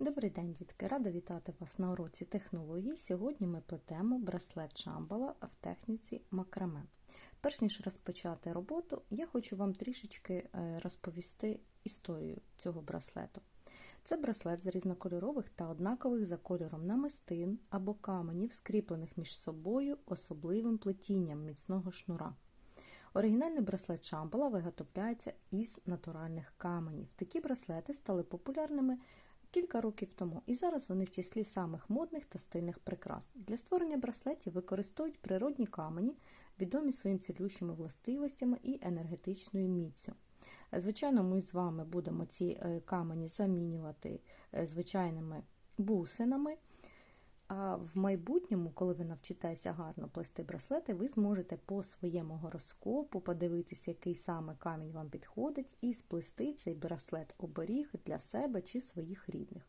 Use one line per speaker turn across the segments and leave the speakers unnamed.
Добрий день, дітки! Рада вітати вас на уроці технологій. Сьогодні ми плетемо браслет Шамбала в техніці макраме. Перш ніж розпочати роботу, я хочу вам трішечки е, розповісти історію цього браслету. Це браслет з різнокольорових та однакових за кольором намистин або каменів, скріплених між собою особливим плетінням міцного шнура. Оригінальний браслет Шамбала виготовляється із натуральних каменів. Такі браслети стали популярними кілька років тому, і зараз вони в числі самих модних та стильних прикрас. Для створення браслетів використовують природні камені, відомі своїм цілющими властивостями і енергетичною міцю. Звичайно, ми з вами будемо ці е, камені замінювати е, звичайними бусинами. А в майбутньому, коли ви навчитеся гарно плести браслети, ви зможете по своєму гороскопу подивитися, який саме камінь вам підходить, і сплести цей браслет оберіг для себе чи своїх рідних.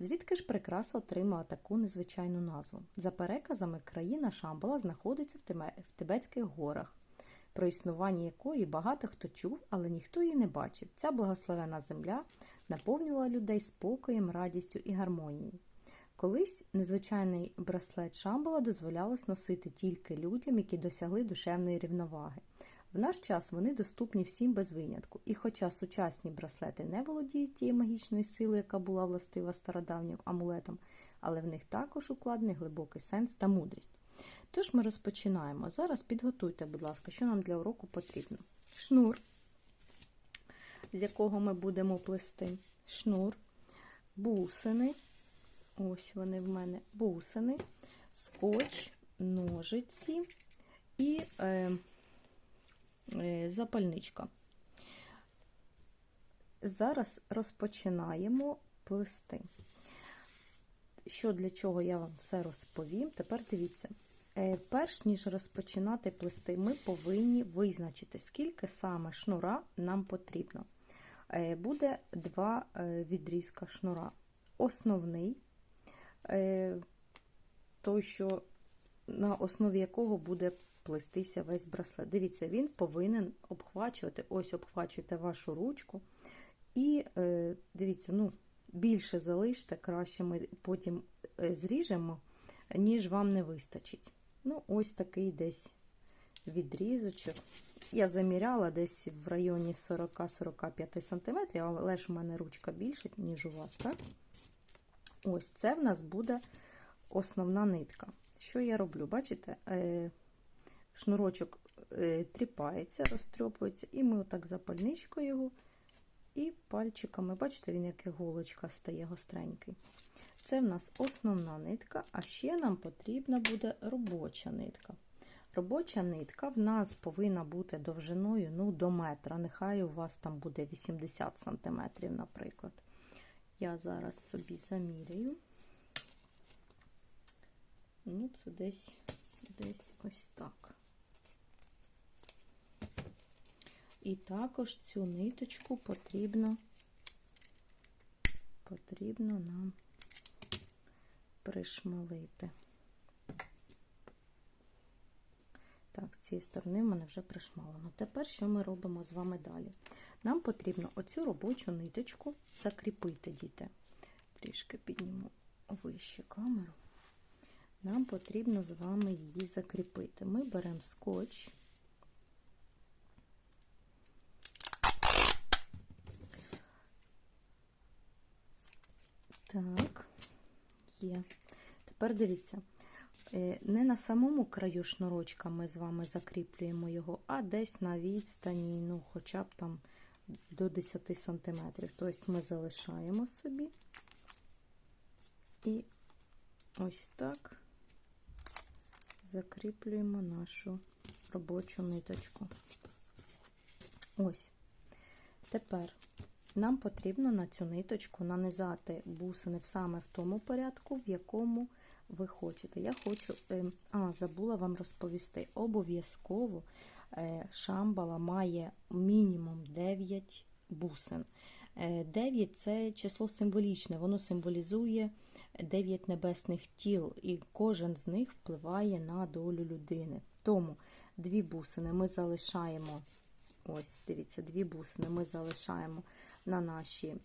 Звідки ж прикраса отримала таку незвичайну назву? За переказами, країна Шамбала знаходиться в Тибетських горах, про існування якої багато хто чув, але ніхто її не бачив. Ця благословена земля наповнювала людей спокоєм, радістю і гармонією. Колись незвичайний браслет Шамбала дозволялось носити тільки людям, які досягли душевної рівноваги. В наш час вони доступні всім без винятку, і хоча сучасні браслети не володіють тією магічною силою, яка була властива стародавнім амулетам, але в них також укладений глибокий сенс та мудрість. Тож ми розпочинаємо. Зараз підготуйте, будь ласка, що нам для уроку потрібно. Шнур, з якого ми будемо плести, шнур, бусини. Ось вони в мене бусини, скотч, ножиці і е, е, запальничка. Зараз розпочинаємо плести. Що для чого я вам все розповім, тепер дивіться. Е, перш ніж розпочинати плести, ми повинні визначити, скільки саме шнура нам потрібно. Е, буде два е, відрізка шнура. Основний той, що на основі якого буде плестися весь браслет. Дивіться, він повинен обхвачувати, ось обхвачуєте вашу ручку. І е, дивіться, ну, більше залиште, краще ми потім е, зріжемо, ніж вам не вистачить. Ну, ось такий десь відрізочок. Я заміряла десь в районі 40-45 см, але ж у мене ручка більша, ніж у вас, так? Ось це в нас буде основна нитка. Що я роблю? Бачите, е, шнурочок е, тріпається, розтрьопується, і ми отак запальничкою його і пальчиками, бачите, він як іголочка стає гостренький. Це в нас основна нитка, а ще нам потрібна буде робоча нитка. Робоча нитка в нас повинна бути довжиною ну, до метра. Нехай у вас там буде 80 см, наприклад. Я зараз собі заміряю. Ну, це десь десь ось так. І також цю ниточку потрібно потрібно нам пришмалити. Так, з цієї сторони в мене вже пришмалено. Тепер що ми робимо з вами далі? Нам потрібно оцю робочу ниточку закріпити, діти. Трішки підніму вище камеру. Нам потрібно з вами її закріпити. Ми беремо скотч. Так, є. Тепер дивіться, Е, не на самому краю шнурочка ми з вами закріплюємо його, а десь на відстані, ну, хоча б там до 10 см. Тобто ми залишаємо собі і ось так закріплюємо нашу робочу ниточку. Ось. Тепер нам потрібно на цю ниточку нанизати бусини саме в тому порядку, в якому ви хочете. Я хочу, ем, а, забула вам розповісти, обов'язково шамбала має мінімум 9 бусин. 9 е, це число символічне, воно символізує 9 небесних тіл, і кожен з них впливає на долю людини. Тому дві бусини ми залишаємо, ось, дивіться, дві бусини ми залишаємо на наші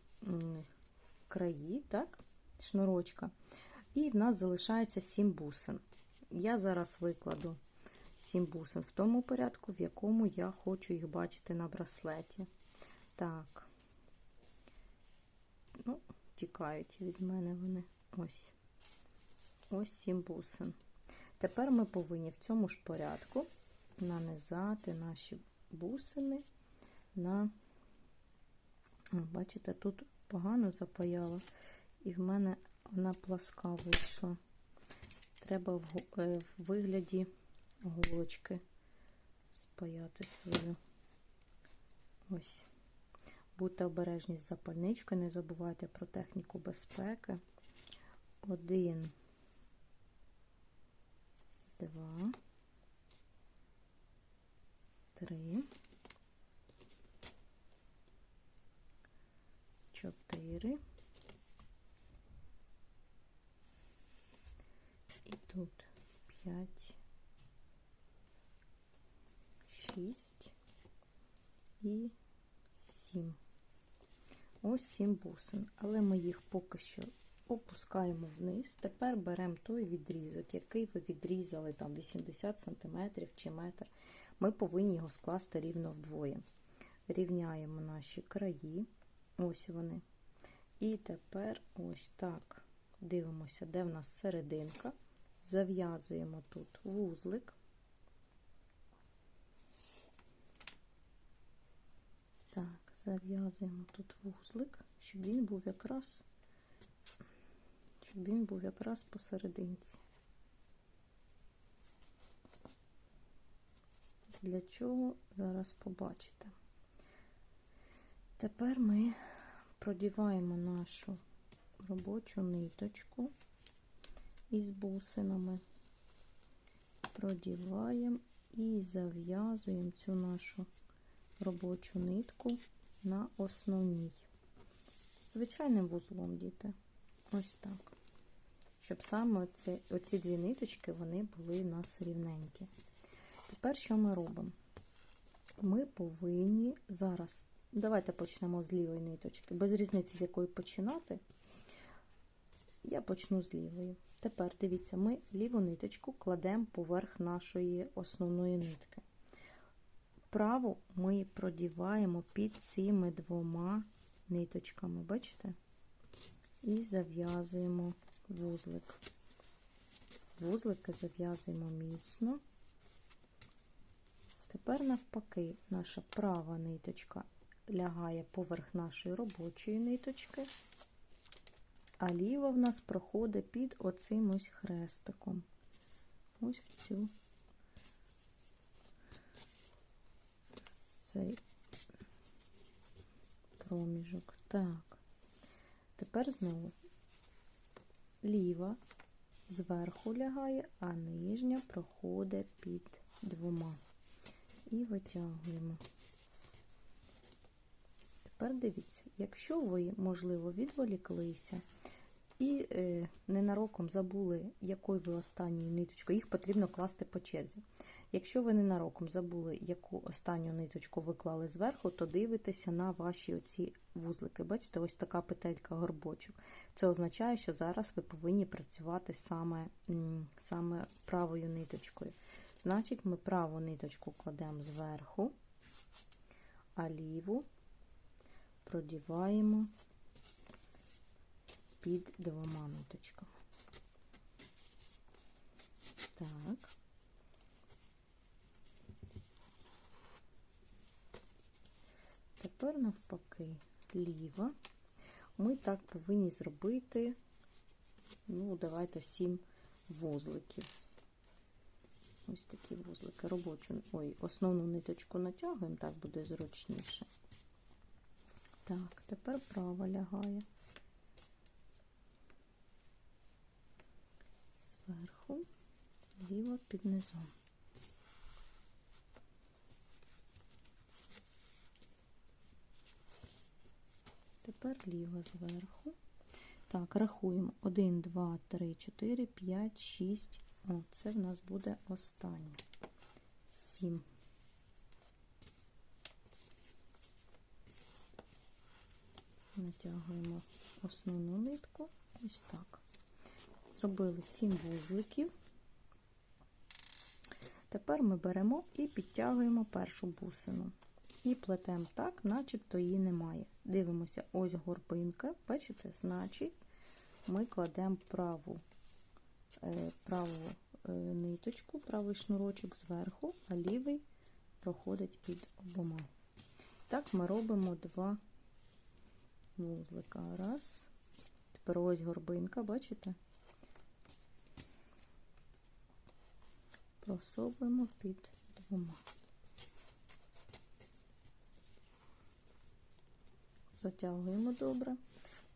краї, так? шнурочка. І в нас залишається 7 бусин. Я зараз викладу 7 бусин в тому порядку, в якому я хочу їх бачити на браслеті. Так, ну, тікають від мене вони. Ось. Ось 7 бусин. Тепер ми повинні в цьому ж порядку нанизати наші бусини на, бачите, тут погано запаяла, і в мене вона пласка вийшла. Треба в, в вигляді голочки спаяти свою. Ось. Будьте обережні з запальничкою, не забувайте про техніку безпеки. Один, два, три, чотири. І тут п'ять, і сім. Ось сім бусин, але ми їх поки що опускаємо вниз. Тепер беремо той відрізок, який ви відрізали там 80 см чи метр. Ми повинні його скласти рівно вдвоє. Рівняємо наші краї, ось вони. І тепер ось так дивимося, де в нас серединка. Зав'язуємо тут вузлик. Так, зав'язуємо тут вузлик, щоб він був якраз, щоб він був якраз посерединці. Для чого зараз побачите. Тепер ми продіваємо нашу робочу ниточку із бусинами, продіваємо і зав'язуємо цю нашу робочу нитку на основній. Звичайним вузлом, діти. Ось так. Щоб саме оці, оці дві ниточки вони були у нас рівненькі. Тепер що ми робимо? Ми повинні зараз, давайте почнемо з лівої ниточки, без різниці, з якої починати. Я почну з лівої. Тепер дивіться, ми ліву ниточку кладемо поверх нашої основної нитки. Праву ми продіваємо під цими двома ниточками, бачите? І зав'язуємо вузлик. Вузлики зав'язуємо міцно. Тепер, навпаки, наша права ниточка лягає поверх нашої робочої ниточки, а ліва в нас проходить під оцим ось хрестиком. Ось в цю цей проміжок. Так, тепер знову ліва зверху лягає, а нижня проходить під двома. І витягуємо. Тепер дивіться, якщо ви, можливо, відволіклися і е, ненароком забули, якою ви останньою ниточкою, їх потрібно класти по черзі. Якщо ви ненароком забули, яку останню ниточку ви клали зверху, то дивитеся на ваші оці вузлики. Бачите, ось така петелька горбочок. Це означає, що зараз ви повинні працювати саме, саме правою ниточкою. Значить, ми праву ниточку кладемо зверху, а ліву продіваємо під двома ниточками. Так. Тепер, навпаки, ліва. Ми так повинні зробити, ну, давайте сім вузликів. Ось такі вузлики. Робочу, ой, основну ниточку натягуємо, так буде зручніше. Так, тепер права лягає. Зверху, ліво під низом. Тепер ліво зверху. Так, рахуємо 1, 2, 3, 4, 5, 6. О, це в нас буде останнє. 7. Натягуємо основну нитку Ось так. Зробили 7 вузликів. Тепер ми беремо і підтягуємо першу бусину. І плетемо так, начебто її немає. Дивимося, ось горбинка. Бачите, значить, ми кладемо праву, е, праву е, ниточку, правий шнурочок зверху, а лівий проходить під обома. Так ми робимо два вузлика. Раз. Тепер ось горбинка, бачите? Просовуємо під двома. Затягуємо добре.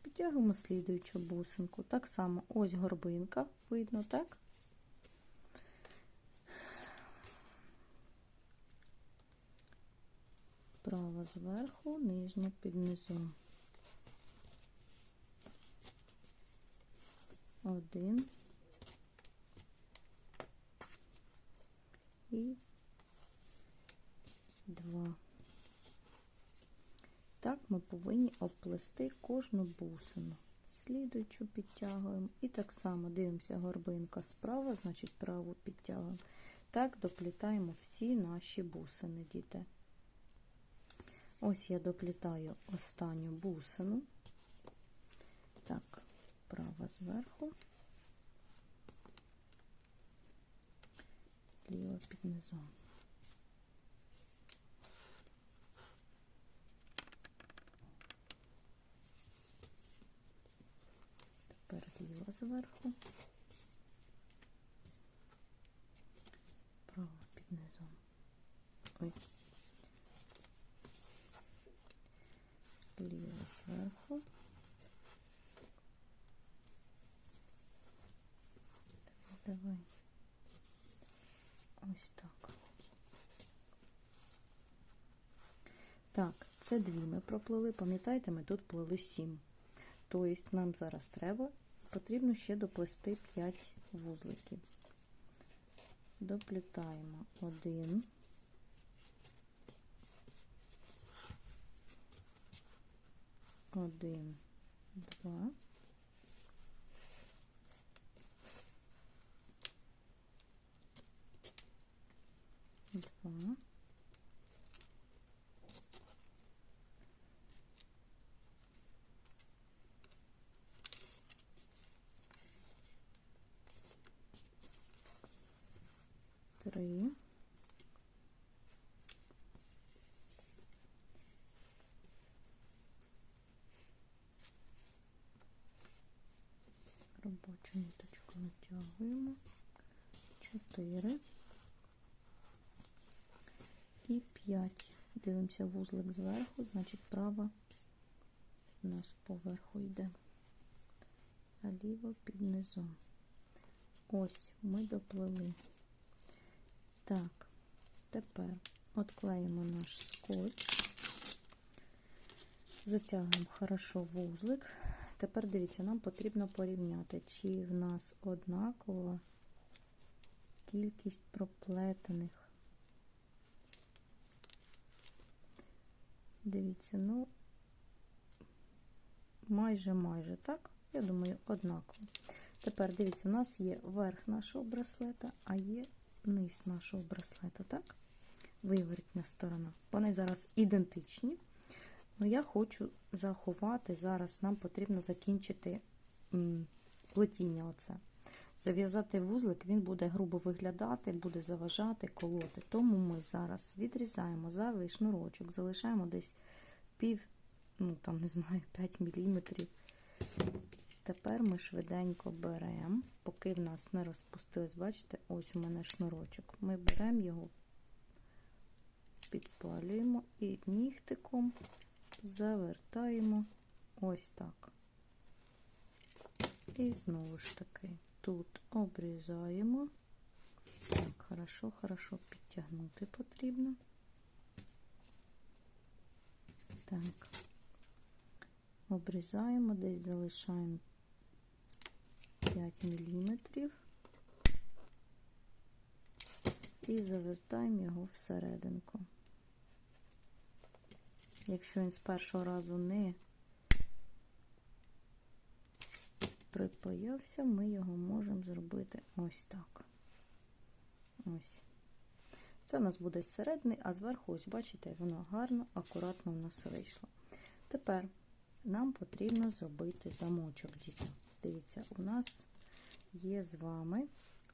Підтягуємо слідуючу бусинку. Так само ось горбинка, видно, так? Права зверху, нижня під низом. Один. І два. Так ми повинні обплести кожну бусину. Слідуючу підтягуємо. І так само дивимося горбинка справа, значить праву підтягуємо. Так доплітаємо всі наші бусини, діти. Ось я доплітаю останню бусину. Так, права зверху, ліва під низом. Тепер ліва зверху, права під низом. Ой. Ліва зверху. Давай. Ось так. Так, це дві ми проплили. Пам'ятаєте, ми тут плели сім. Тобто нам зараз треба, потрібно ще доплести 5 вузликів. Доплітаємо 1, 1, 2, Три. Робочу ниточку натягуємо. Чотири. І п'ять. Дивимося вузлик зверху, значить права у нас поверху йде, а ліва під низом. Ось ми доплили. Так, тепер отклеїмо наш скотч, затягуємо хорошо вузлик. Тепер дивіться, нам потрібно порівняти, чи в нас однакова кількість проплетених. Дивіться, ну, майже майже так. Я думаю, однаково. Тепер дивіться, у нас є верх нашого браслета, а є низ нашого браслета, так? Виворітня сторона. Вони зараз ідентичні. Ну, я хочу заховати, зараз нам потрібно закінчити плетіння. оце. Зав'язати вузлик, він буде грубо виглядати, буде заважати, колоти. Тому ми зараз відрізаємо зайвий шнурочок, залишаємо десь пів, ну там не знаю, 5 мм. Тепер ми швиденько беремо, поки в нас не розпустилось, бачите, ось у мене шнурочок. Ми беремо його, підпалюємо і нігтиком завертаємо ось так. І знову ж таки тут обрізаємо. Так, хорошо, хорошо підтягнути потрібно. Так, обрізаємо, десь залишаємо 5 мм і завертаємо його всерединку. Якщо він з першого разу не припаявся, ми його можемо зробити ось так. Ось. Це у нас буде середній, а зверху, ось, бачите, воно гарно, акуратно у нас вийшло. Тепер нам потрібно зробити замочок, діти. Дивіться, у нас є з вами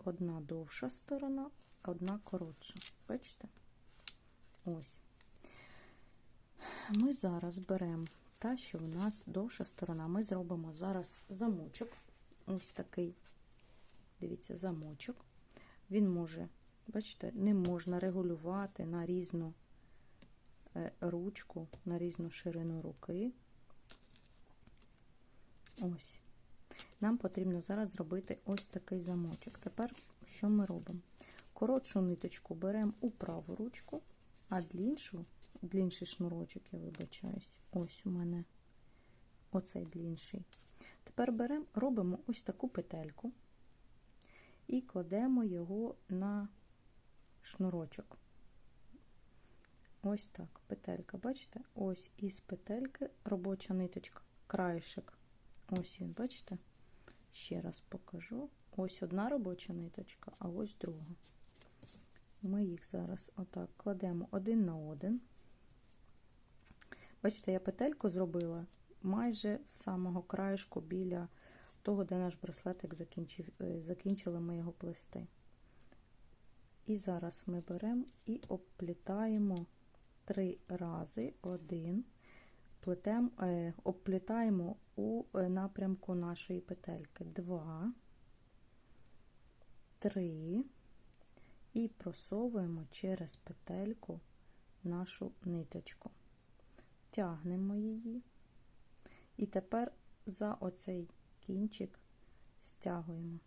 одна довша сторона, одна коротша. Бачите? Ось. Ми зараз беремо та, що у нас довша сторона. Ми зробимо зараз замочок. Ось такий, дивіться, замочок. Він може, бачите, не можна регулювати на різну е, ручку, на різну ширину руки. Ось. Нам потрібно зараз зробити ось такий замочок. Тепер що ми робимо? Коротшу ниточку беремо у праву ручку, а дліншу, длінший шнурочок, я вибачаюсь, ось у мене оцей длінший. Тепер беремо, робимо ось таку петельку і кладемо його на шнурочок. Ось так, петелька, бачите? Ось із петельки робоча ниточка, краєшок. Ось він, бачите? Ще раз покажу. Ось одна робоча ниточка, а ось друга. Ми їх зараз отак кладемо один на один. Бачите, я петельку зробила майже з самого краєшку біля того, де наш браслетик закінчив, закінчили ми його плести. І зараз ми беремо і обплітаємо три рази один, плетем, е, обплітаємо у напрямку нашої петельки. Два, три, і просовуємо через петельку нашу ниточку. Тягнемо її. І тепер за оцей кінчик стягуємо.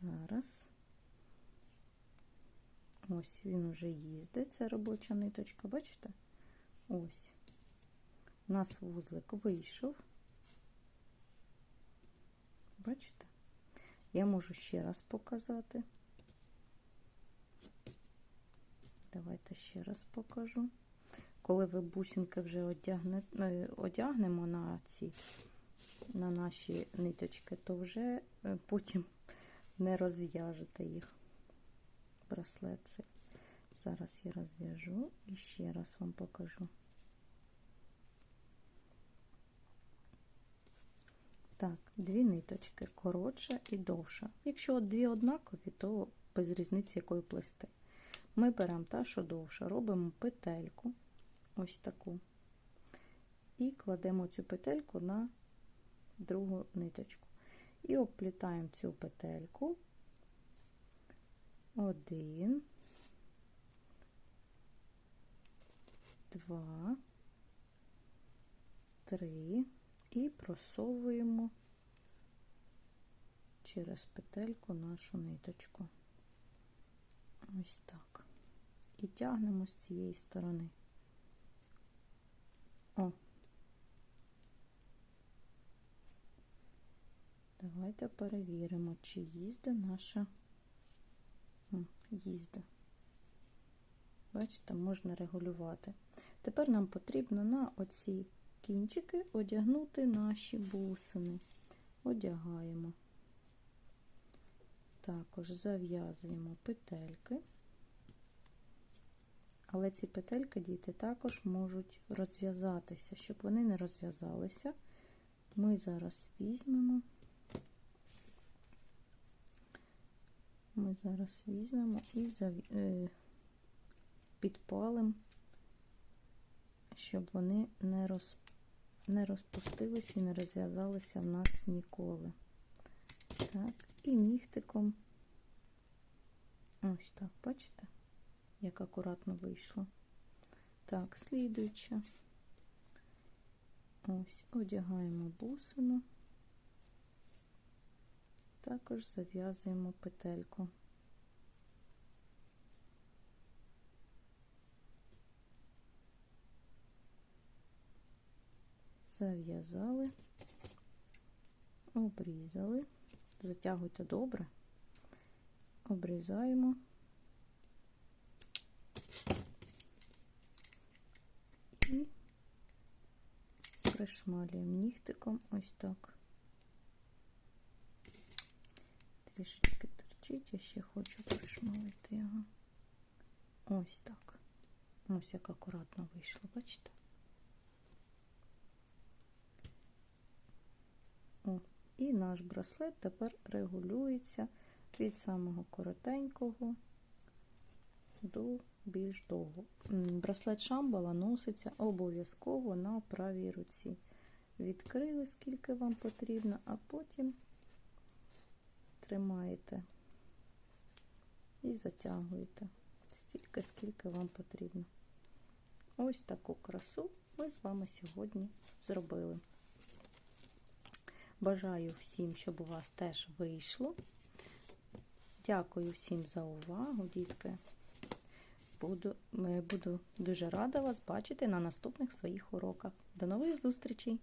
Зараз ось він уже їздить, це робоча ниточка, бачите? Ось. У нас вузлик вийшов. Бачите? Я можу ще раз показати. Давайте ще раз покажу. Коли ви бусинки вже одягне, одягнемо на ці, на наші ниточки, то вже потім не розв'яжете їх. Браслет цей. Зараз я розв'яжу і ще раз вам покажу. Так, дві ниточки коротша і довша. Якщо дві однакові, то без різниці якої плести. Ми беремо та, що довша, робимо петельку, ось таку, і кладемо цю петельку на другу ниточку. І обплітаємо цю петельку. Один, два, три і просовуємо через петельку нашу ниточку. Ось так. І тягнемо з цієї сторони. О. Давайте перевіримо, чи їздить наша їздить. Бачите, можна регулювати. Тепер нам потрібно на оці кінчики одягнути наші бусини. Одягаємо. Також зав'язуємо петельки. Але ці петельки, діти, також можуть розв'язатися. Щоб вони не розв'язалися, ми зараз візьмемо, ми зараз візьмемо і е, підпалимо, щоб вони не роз, не розпустилися і не розв'язалися в нас ніколи. Так, і нігтиком, ось так, бачите? як акуратно вийшло. Так, слідуюче. Ось, одягаємо бусину, також зав'язуємо петельку. Зав'язали, обрізали, затягуйте добре, обрізаємо. і пришмалюємо нігтиком ось так. Трішечки торчить, я ще хочу пришмалити його. Ось так. Ось як акуратно вийшло, бачите? О, і наш браслет тепер регулюється від самого коротенького до більш довго. Браслет шамбала носиться обов'язково на правій руці. Відкрили, скільки вам потрібно, а потім тримаєте і затягуєте стільки, скільки вам потрібно. Ось таку красу ми з вами сьогодні зробили. Бажаю всім, щоб у вас теж вийшло. Дякую всім за увагу, дітки. Буду, буду дуже рада вас бачити на наступних своїх уроках. До нових зустрічей!